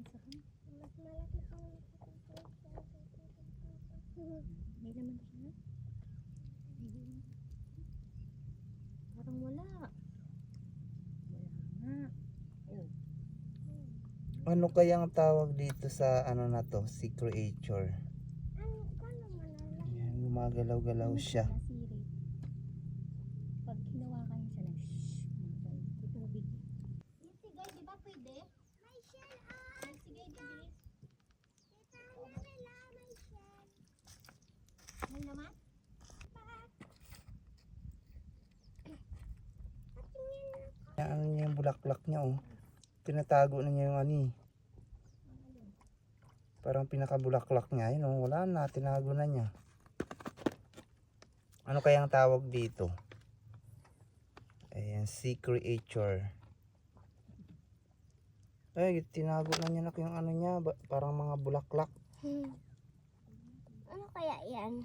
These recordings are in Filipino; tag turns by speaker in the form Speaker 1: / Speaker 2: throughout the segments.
Speaker 1: isa ka.
Speaker 2: Mas malaki pang
Speaker 1: May laman siya. Ayun. Parang wala. Wala nga. Oh.
Speaker 3: Ano kayang tawag dito sa ano na to? Si creature.
Speaker 2: Ano ka naman
Speaker 3: Ayan, gumagalaw-galaw siya.
Speaker 1: Pag hinawakan siya ng shhh. May tubig.
Speaker 2: Sigay, di ba pwede? May shell ah!
Speaker 1: Ano naman?
Speaker 3: Ano niya yung bulaklak niya oh. Tinatago na niya yung ani. Parang pinakabulaklak niya. Yun oh, wala na. Tinago na niya. Ano kayang tawag dito? Ayan, sea creature. Ay, tinago na niya na yung ano niya. Parang mga bulaklak.
Speaker 2: Hmm. Ano kaya yan?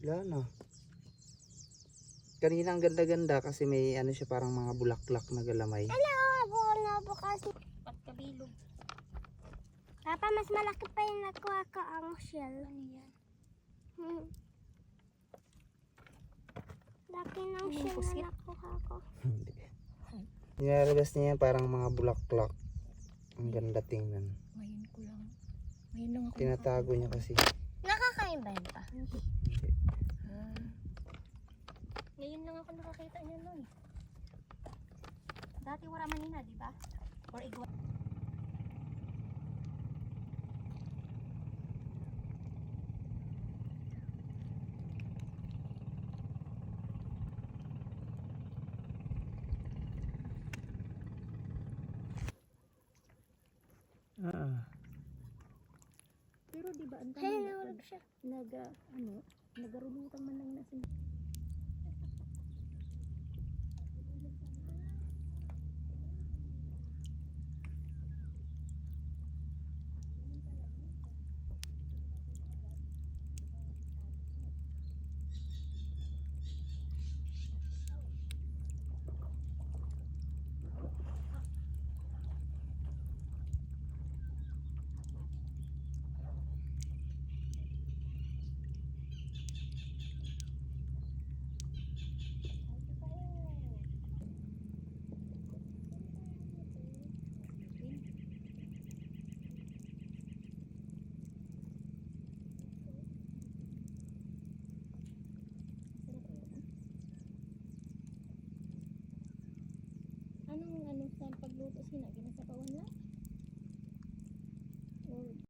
Speaker 3: Wala na. Kanina ang ganda-ganda kasi may ano siya parang mga bulaklak na galamay.
Speaker 2: Ano? Ako na bukas.
Speaker 1: Pagkabilog.
Speaker 2: Papa, mas malaki pa yung nakuha ko ang shell.
Speaker 1: Ano yan?
Speaker 2: Hmm. Laki ng shell na nakuha ko.
Speaker 3: Hindi. Nilalabas niya yan parang mga bulaklak. Ang ganda tingnan.
Speaker 1: Ngayon ko lang. Ngayon lang ako
Speaker 3: Tinatago niya kasi.
Speaker 2: Nakakain ba yun pa?
Speaker 1: Ah. Ngayon lang ako nakakita niya nun. Dati wala manina, di ba? Or igwa. Pero di ba ang dami
Speaker 2: nahulog siya.
Speaker 1: naga ano, nagarulutan man lang nasin. Anong ano sa pagluto sina ginasa